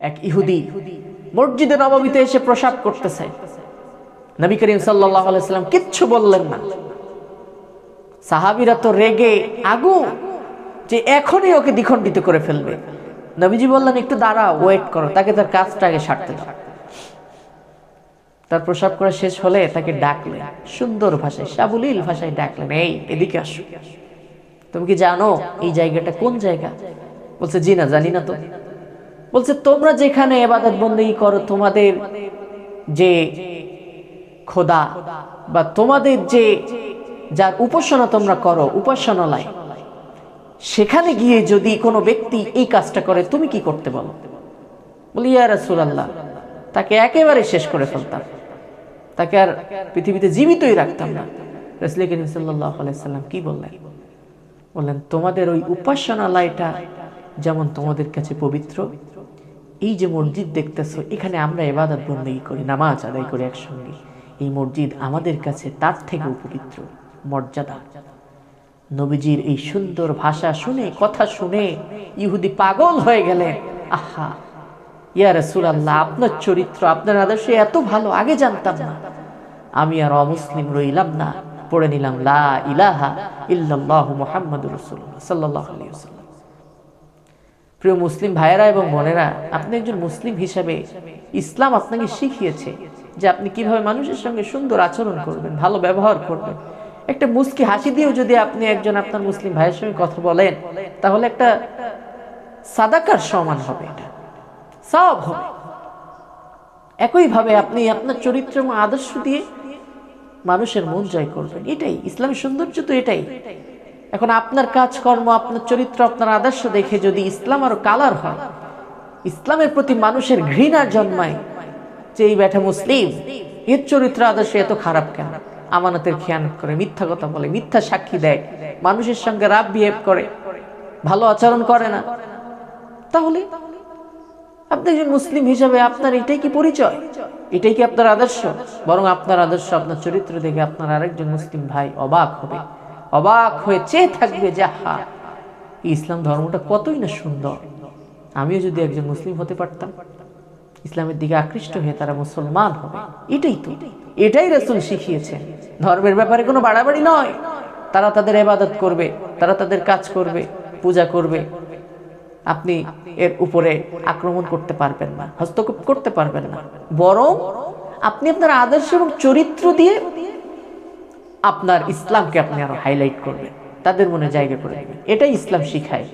এক ইহুদি মসজিদে নবমীতে এসে প্রসাব করতেছে। নবী করিম আলাইসাল্লাম কিচ্ছু বললেন না। সাহাবিরা তো রেগে আগু যে এখনই ওকে দ্বিখণ্ডিত করে ফেলবে। নবীজি বললেন, একটু দাঁড়া ওয়েট করো, তাকে তার কাজটা আগে সারতে দাও। তার প্রসাব করা শেষ হলে তাকে ডাকলেন, সুন্দর ভাষায়, সাবলীল ভাষায় ডাকলেন, এই, এদিকে আসো। তুমি কি জানো এই জায়গাটা কোন জায়গা? বলছে, জি না, জানি না তো। বলছে, তোমরা যেখানে এবাদত বন্দী করো, তোমাদের যে খোদা বা তোমাদের যে যার উপাসনা তোমরা করো, উপাসনালয়, সেখানে গিয়ে যদি কোনো ব্যক্তি এই কাজটা করে, তুমি কি করতে বলো? বলি, ইয়া রাসূলুল্লাহ, তাকে একেবারে শেষ করে ফেলতাম। তাকে আর পৃথিবীতে জীবিতই রাখতাম না। রাসূল কি বললেন? বললেন, তোমাদের ওই উপাসনালয়টা যেমন তোমাদের কাছে পবিত্র, এই যে মসজিদ দেখতেছো, এখানে আমরা এবাদত বন্দী করি, নামাজ আদায় করি একসঙ্গে। এই মসজিদ আমাদের কাছে তার থেকেও পবিত্র মর্যাদা। নবীজির এই সুন্দর ভাষা শুনে, কথা শুনে ইহুদি পাগল হয়ে গেলেন। আহা, ইয়া রাসূলুল্লাহ, আপনার চরিত্র, আপনার আদর্শ এত ভালো, আগে জানতাম না। আমি আর অমুসলিম রইলাম না, পড়ে নিলাম, লা ইলাহা ইল্লাল্লাহু মুহাম্মাদুর রাসূলুল্লাহ সাল্লাল্লাহু আলাইহি ওয়াসাল্লাম। প্রিয় মুসলিম ভাইয়েরা এবং বোনেরা, আপনি একজন মুসলিম হিসাবে ইসলাম আপনাকে শিখিয়েছে যে আপনি কীভাবে মানুষের সঙ্গে সুন্দর আচরণ করবেন, ভালো ব্যবহার করবেন। একটা মুস্কি হাসি দিয়েও যদি আপনি একজন আপনার মুসলিম ভাইয়ের সঙ্গে কথা বলেন, তাহলে একটা সাদাকার সমান হবে এটা। সব হবে। একইভাবে আপনি আপনার চরিত্র এবং আদর্শ দিয়ে মানুষের মন জয় করবেন। এটাই, ইসলামের সৌন্দর্য তো এটাই। এখন আপনার কাজকর্ম, আপনার চরিত্র, আপনার আদর্শ দেখে যদি ইসলাম আরও কালার হয়, ইসলামের প্রতি মানুষের ঘৃণা জন্মায়, যে এই ব্যাটা মুসলিম, এর চরিত্র আদর্শ এত খারাপ কেন? আমানতের খেয়ানত করে, মিথ্যা কথা বলে, মিথ্যা সাক্ষী দেয়, মানুষের সঙ্গে রাব বিহেভ করে, ভালো আচরণ করে না। তাহলে আপনি একজন মুসলিম হিসাবে আপনার এটাই কি পরিচয়? এটাই কি আপনার আদর্শ? বরং আপনার আদর্শ, আপনার চরিত্র দেখে আপনার আরেকজন মুসলিম ভাই অবাক হবে। অবাক হয়ে চেয়ে থাকবে যে হা ইসলাম ধর্মটা কতই না সুন্দর। আমিও যদি একজন মুসলিম হতে পারতাম, ইসলামের দিকে আকৃষ্ট হয়ে তারা মুসলমান হবে। এটাই তো, এটাই রসুল শিখিয়েছেন। ধর্মের ব্যাপারে কোনো বাড়াবাড়ি নয়। তারা তাদের এবাদত করবে, তারা তাদের কাজ করবে, পূজা করবে। আপনি এর উপরে আক্রমণ করতে পারবেন না, হস্তক্ষেপ করতে পারবেন না। বরং আপনি আপনার আদর্শ এবং চরিত্র দিয়ে আপনার ইসলামকে আপনি আরও হাইলাইট করবেন, তাদের মনে জায়গা করে দেবেন। এটাই ইসলাম শিখায়।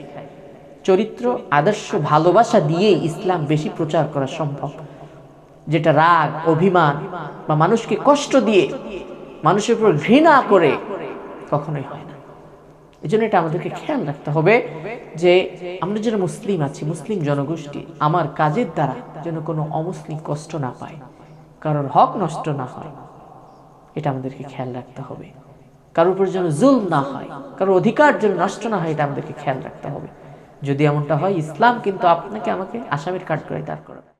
চরিত্র, আদর্শ, ভালোবাসা দিয়ে ইসলাম বেশি প্রচার করা সম্ভব। যেটা রাগ, অভিমান বা মানুষকে কষ্ট দিয়ে মানুষের উপর ঘৃণা করে কখনোই হয় না। এই জন্য এটা আমাদেরকে খেয়াল রাখতে হবে যে আমরা যারা মুসলিম আছি, মুসলিম জনগোষ্ঠী, আমার কাজের দ্বারা যেন কোনো অমুসলিম কষ্ট না পায়, কারোর হক নষ্ট না হয় এটা আমাদেরকে খেয়াল রাখতে হবে। কারোর উপর যেন জুল না হয়, কারোর অধিকার যেন নষ্ট না হয়, এটা আমাদেরকে খেয়াল রাখতে হবে। যদি এমনটা হয়, ইসলাম কিন্তু আপনাকে, আমাকে আসামির কাঠ করে দাঁড় করাবে।